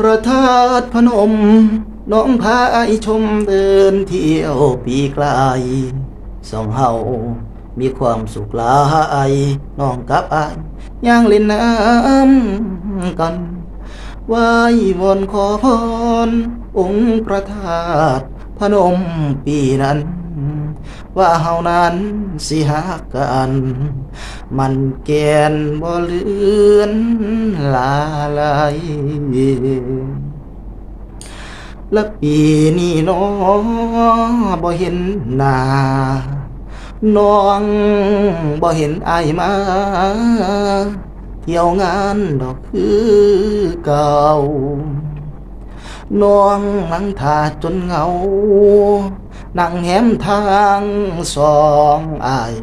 พระธาตุพนม น้องพาไอชมเดินเที่ยวปีไกลสองเฮามีความสุขหลายน้องกับไอายย่างเล่นน้ำกันไหว้วอนขอพร องค์พระธาตุพนมปีนั้น ว่าเฮานั้นสิหากัน มันแกนบ่เลือนลาลายและปีนี้น้อบ่เห็นหน้าน้องบ่เห็นอายมา เที่ยวงานดอกคือเก่า น้องนั่งท่าจนเหงา นั่งแหมทางสองอาย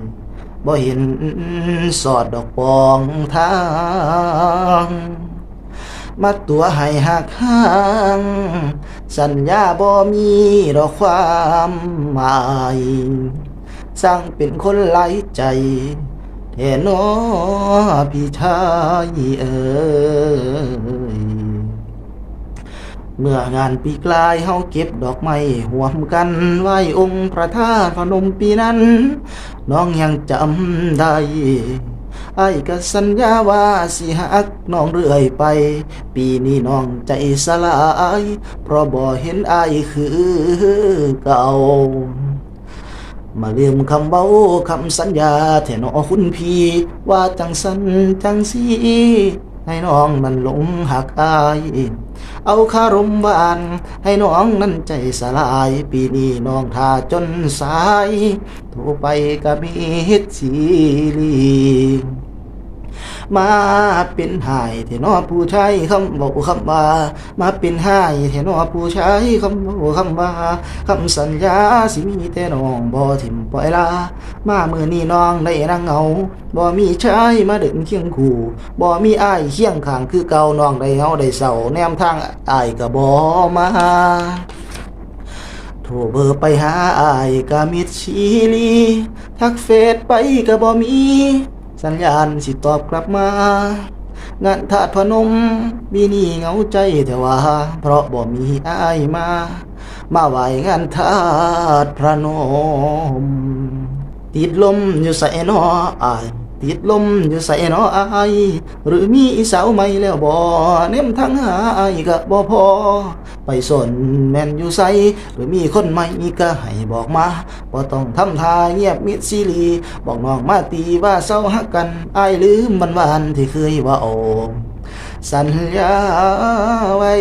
บ่เห็นสอดดอกปองทาง มาตัวให้หักห้าง สัญญาบ่มีดอกความหมายสร้างเป็นคนไร้ใจแท่นอพี่ชายเอ๋ย เมื่องานปีกลายเฮาเก็บดอกไม้หวมกันไหวองค์พระธาตุพนมปีนั้น น้องยังจำได้ไอ้ายก็สัญญาว่าสิหักน้องเรื่อยไป ปีนี้น้องใจสลาย เพราะบ่เห็นไอ้คือเก่า มาลืมคำเบาคำสัญญาแท่นอคุณพี่ ว่าจังสันจังสี ให้น้องนั้นหลงหักอาย เอาคารมบาน ให้น้องนั้นใจสลาย ปีนี้น้องท่าจนสายโทรไปก็มีฮิตสีลี มาเป็นหายเทนอผู้ชายคำบอกคำว่ามาเป็นหายเทนอผู้ชายคำบอกคำว่าคำสัญญาสิมีแต่น้องบ่ถิ่มปล่อยลามามือนี้น้องได้นั่งเหงาบ่มีชายมาเดินเคียงคู่บ่มีอ้ายเคียงข้างคือเก่าน้องได้เฮาได้เศร้าแนมทางอ้ายก็บ่มาโทรเบอร์ไปหาอายก็มิดชีลีทักเฟซไปก็บ่มี สัญญาณสิตอบกลับมางานธาตุพนมมีนี่เหงาใจแต่ว่า เพราะบ่มีอายมา มาไหวงานธาตุพระนมติดลมอยู่ใส่นออาย ติดลมอยู่ใส่นออายหรือมีสาวใหม่แล้วบ่เนมทั้งหาอายก็บ่พอ ไปสนแม่นอยู่ใส่หรือมีคนใหม่ก็ให้บอกมาบ่ต้องทำทาเงียบมิดซีรีบอกน้องมาตีว่าเศร้าฮักกันอายลืมมันวานที่เคยว่าโอสัญญาไว้